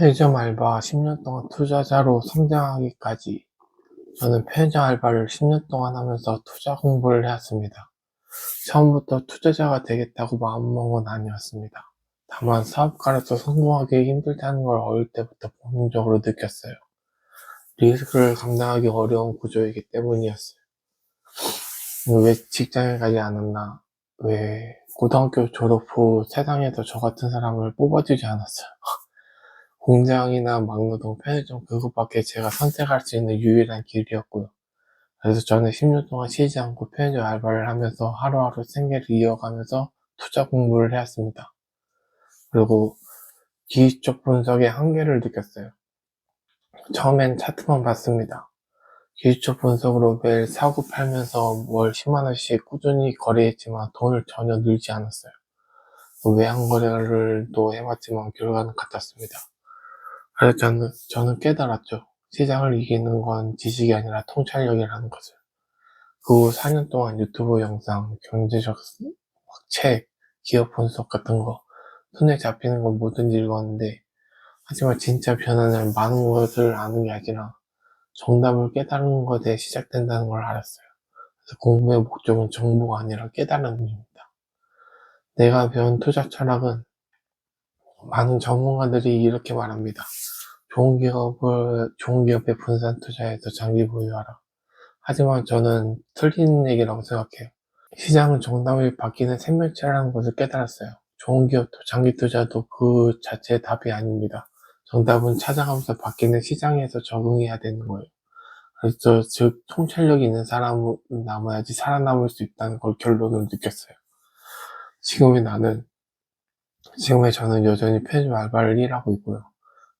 편의점 알바 10년 동안 투자자로 성장하기까지 저는 편의점 알바를 10년 동안 하면서 투자 공부를 해왔습니다. 처음부터 투자자가 되겠다고 마음먹은 아니었습니다. 다만 사업가로서 성공하기 힘들다는 걸 어릴 때부터 본능적으로 느꼈어요. 리스크를 감당하기 어려운 구조이기 때문이었어요. 왜 직장에 가지 않았나? 왜 고등학교 졸업 후 세상에서 저 같은 사람을 뽑아주지 않았어요? 공장이나 막노동, 편의점 그것밖에 제가 선택할 수 있는 유일한 길이었고요. 그래서 저는 10년 동안 쉬지 않고 편의점 알바를 하면서 하루하루 생계를 이어가면서 투자 공부를 해왔습니다. 그리고 기술적 분석의 한계를 느꼈어요. 처음엔 차트만 봤습니다. 기술적 분석으로 매일 사고 팔면서 월 10만원씩 꾸준히 거래했지만 돈을 전혀 늘지 않았어요. 외환 거래를 또 해봤지만 결과는 같았습니다. 그래서 저는, 저는 깨달았죠. 시장을 이기는 건 지식이 아니라 통찰력이라는 것을. 그 후 4년 동안 유튜브 영상, 경제적 책, 기업 분석 같은 거 손에 잡히는 건 뭐든지 읽었는데 하지만 진짜 변화는 많은 것을 아는 게 아니라 정답을 깨달은 것에 시작된다는 걸 알았어요. 그래서 공부의 목적은 정보가 아니라 깨달은 일입니다. 내가 배운 투자 철학은 많은 전문가들이 이렇게 말합니다. 좋은 기업을, 좋은 기업에 분산 투자해서 장기 보유하라. 하지만 저는 틀린 얘기라고 생각해요. 시장은 정답이 바뀌는 생명체라는 것을 깨달았어요. 좋은 기업도 장기 투자도 그 자체의 답이 아닙니다. 정답은 찾아가면서 바뀌는 시장에서 적응해야 되는 거예요. 그래서 즉 통찰력 있는 사람은 남아야지 살아남을 수 있다는 걸 결론을 느꼈어요. 지금의 나는 지금의 저는 여전히 편집 알바를 일하고 있고요.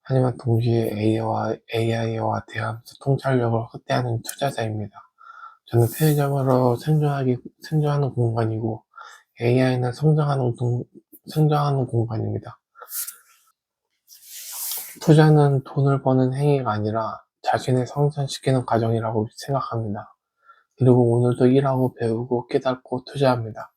하지만 동시에 AI와, AI와 대하면서 통찰력을 확대하는 투자자입니다. 저는 편의점으로 생존하기, 생존하는 공간이고 AI는 성장하는, 동, 성장하는 공간입니다. 투자는 돈을 버는 행위가 아니라 자신을 성장시키는 과정이라고 생각합니다. 그리고 오늘도 일하고 배우고 깨닫고 투자합니다.